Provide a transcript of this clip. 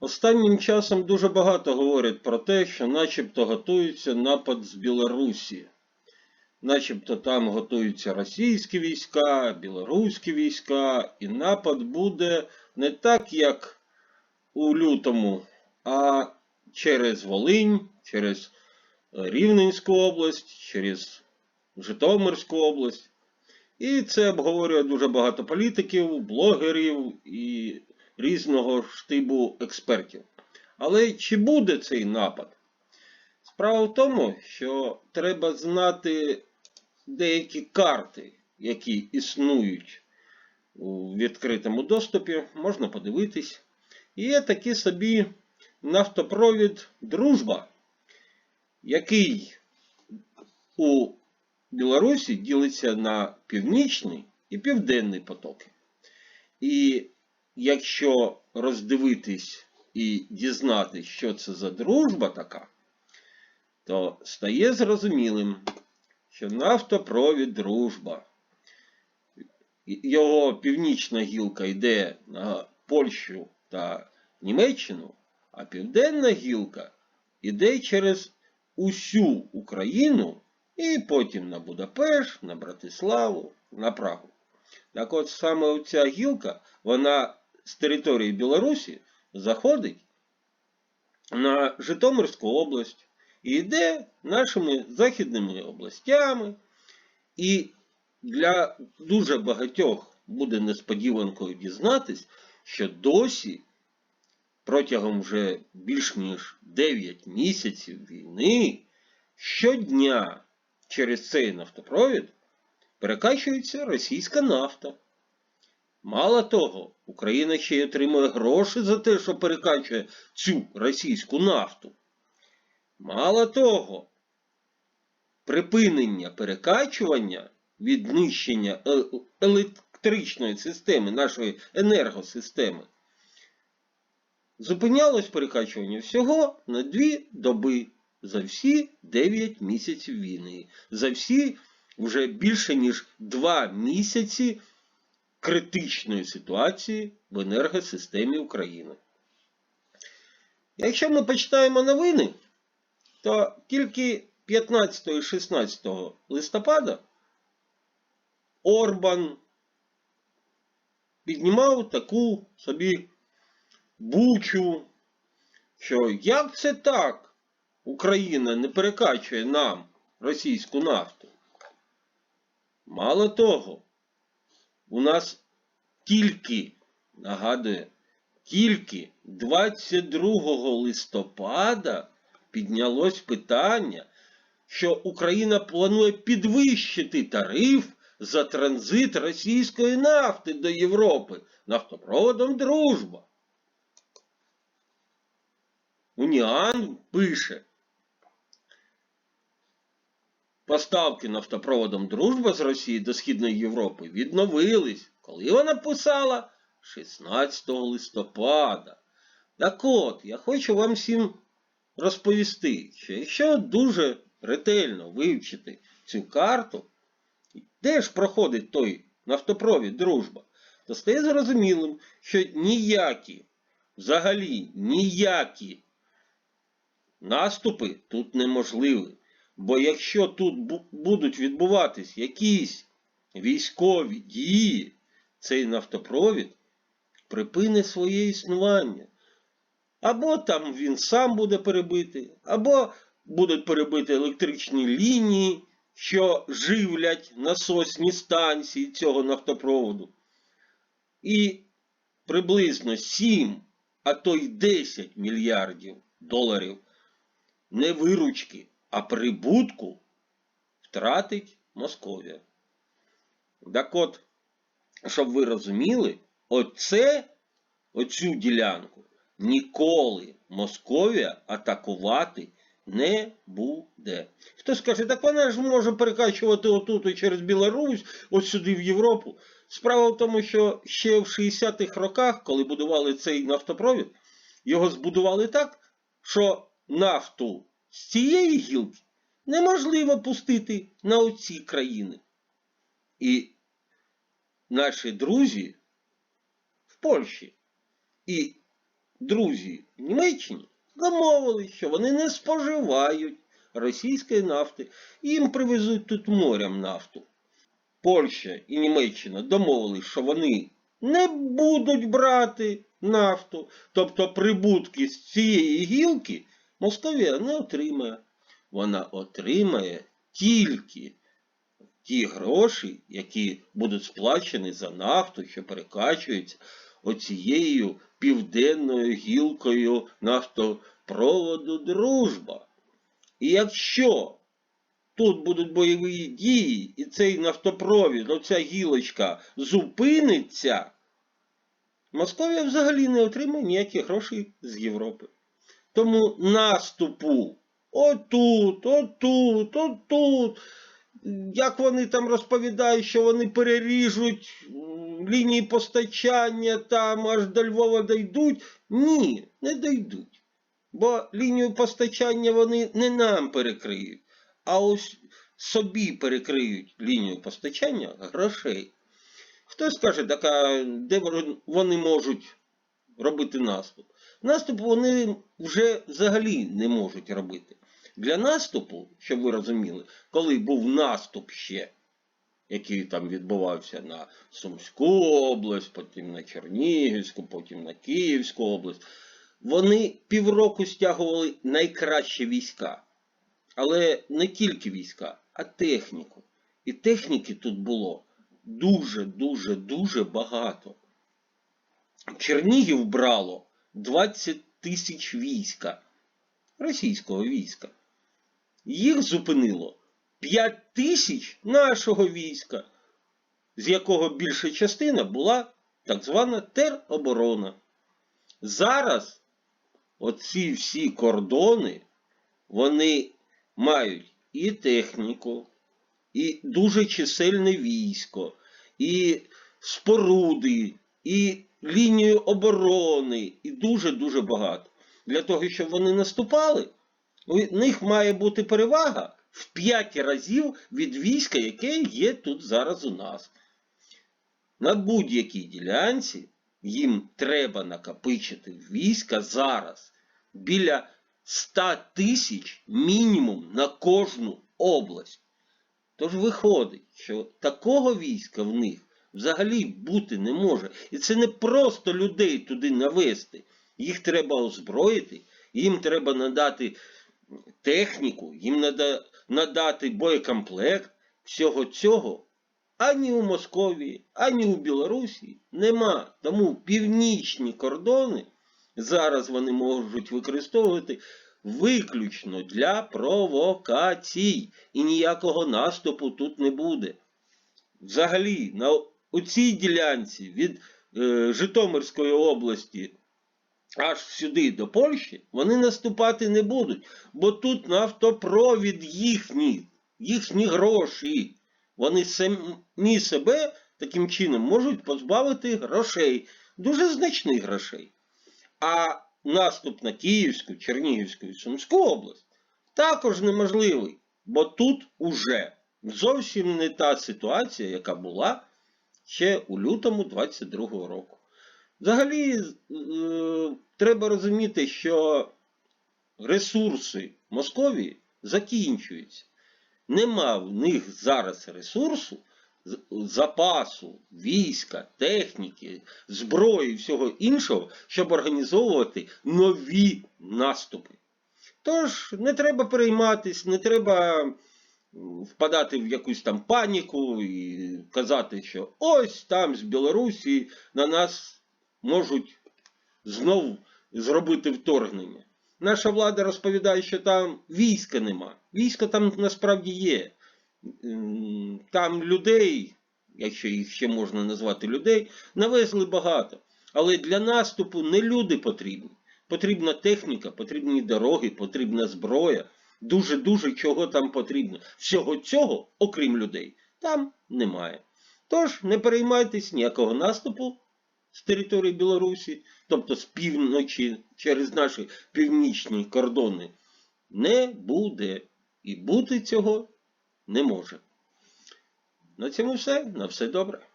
Останнім часом дуже багато говорять про те, що начебто готується напад з Білорусі. Начебто там готуються російські війська, білоруські війська, і напад буде не так, як у лютому, а через Волинь, через е, Рівненську область, через Житомирську область. І це обговорює дуже багато політиків, блогерів і різного штибу експертів. Але чи буде цей напад? Справа в тому, що треба знати деякі карти, які існують у відкритому доступі, можна подивитись. Є такий собі нафтопровід Дружба, який у Білорусі ділиться на північний і південний потоки. І якщо роздивитись і дізнатись, що це за дружба така, то стає зрозумілим, що нафтопровід дружба. Його північна гілка йде на Польщу та Німеччину, а південна гілка йде через усю Україну і потім на Будапешт, на Братиславу, на Прагу. Так от саме ця гілка, вона з території Білорусі заходить на Житомирську область і йде нашими західними областями. І для дуже багатьох буде несподіванкою дізнатись, що досі протягом вже більш ніж 9 місяців війни щодня через цей нафтопровід перекачується російська нафта. Мало того, Україна ще й отримує гроші за те, що перекачує цю російську нафту. Мало того, припинення перекачування від знищення е- електричної системи, нашої енергосистеми, зупинялось перекачування всього на дві доби за всі 9 місяців війни, за всі вже більше ніж 2 місяці критичної ситуації в енергосистемі України. Якщо ми почитаємо новини, то тільки 15 і 16 листопада Орбан піднімав таку собі бучу, що як це так Україна не перекачує нам російську нафту? Мало того, у нас тільки, нагадую, тільки 22 листопада піднялось питання, що Україна планує підвищити тариф за транзит російської нафти до Європи нафтопроводом Дружба. Уніан пише. Поставки нафтопроводом Дружба з Росії до Східної Європи відновились, коли вона писала 16 листопада. Так от, я хочу вам всім розповісти, що якщо дуже ретельно вивчити цю карту, де ж проходить той нафтопровід Дружба, то стає зрозумілим, що ніякі, взагалі ніякі наступи тут неможливі. Бо якщо тут будуть відбуватись якісь військові дії, цей нафтопровід припине своє існування. Або там він сам буде перебитий, або будуть перебиті електричні лінії, що живлять насосні станції цього нафтопроводу. І приблизно 7, а то й 10 мільярдів доларів не виручки а прибутку втратить Московія. Так от, щоб ви розуміли, оце, оцю ділянку ніколи Московія атакувати не буде. Хто скаже, так вона ж може перекачувати отут і через Білорусь, ось сюди в Європу. Справа в тому, що ще в 60-х роках, коли будували цей нафтопровід, його збудували так, що нафту з цієї гілки неможливо пустити на оці країни. І наші друзі в Польщі і друзі в Німеччині домовились, що вони не споживають російської нафти. Їм привезуть тут морям нафту. Польща і Німеччина домовились, що вони не будуть брати нафту, тобто прибутки з цієї гілки Московія не отримає. Вона отримає тільки ті гроші, які будуть сплачені за нафту, що перекачується оцією південною гілкою нафтопроводу Дружба. І якщо тут будуть бойові дії, і цей нафтопровід, оця гілочка зупиниться, Московія взагалі не отримає ніяких грошей з Європи. Тому наступу отут, отут, отут. Як вони там розповідають, що вони переріжуть лінії постачання там аж до Львова дійдуть? Ні, не дійдуть. Бо лінію постачання вони не нам перекриють, а ось собі перекриють лінію постачання грошей. Хтось скаже, так а де вони можуть робити наступ? Наступ вони вже взагалі не можуть робити. Для наступу, щоб ви розуміли, коли був наступ ще, який там відбувався на Сумську область, потім на Чернігівську, потім на Київську область, вони півроку стягували найкращі війська. Але не тільки війська, а техніку. І техніки тут було дуже, дуже, дуже багато. Чернігів брало 20 тисяч війська, російського війська. Їх зупинило 5 тисяч нашого війська, з якого більша частина була так звана тероборона. Зараз оці всі кордони, вони мають і техніку, і дуже чисельне військо, і споруди, і лінію оборони, і дуже-дуже багато. Для того, щоб вони наступали, у них має бути перевага в 5 разів від війська, яке є тут зараз у нас. На будь-якій ділянці їм треба накопичити війська зараз біля 100 тисяч мінімум на кожну область. Тож виходить, що такого війська в них взагалі бути не може. І це не просто людей туди навести. Їх треба озброїти, їм треба надати техніку, їм треба надати боєкомплект. Всього цього ані у Московії, ані у Білорусі нема. Тому північні кордони зараз вони можуть використовувати виключно для провокацій. І ніякого наступу тут не буде. Взагалі, на у цій ділянці від е, Житомирської області аж сюди до Польщі вони наступати не будуть, бо тут нафтопровід їхній, їхні гроші. Вони самі себе таким чином можуть позбавити грошей, дуже значних грошей. А наступ на Київську, Чернігівську і Сумську область також неможливий, бо тут уже зовсім не та ситуація, яка була ще у лютому 22-го року. Взагалі, е, треба розуміти, що ресурси Московії закінчуються. Нема в них зараз ресурсу, запасу, війська, техніки, зброї і всього іншого, щоб організовувати нові наступи. Тож не треба перейматись, не треба впадати в якусь там паніку і казати, що ось там з Білорусі на нас можуть знов зробити вторгнення. Наша влада розповідає, що там війська нема. Війська там насправді є. Там людей, якщо їх ще можна назвати людей, навезли багато. Але для наступу не люди потрібні. Потрібна техніка, потрібні дороги, потрібна зброя. Дуже-дуже чого там потрібно. Всього цього, окрім людей, там немає. Тож не переймайтесь ніякого наступу з території Білорусі, тобто з півночі через наші північні кордони, не буде. І бути цього не може. На цьому все. На все добре.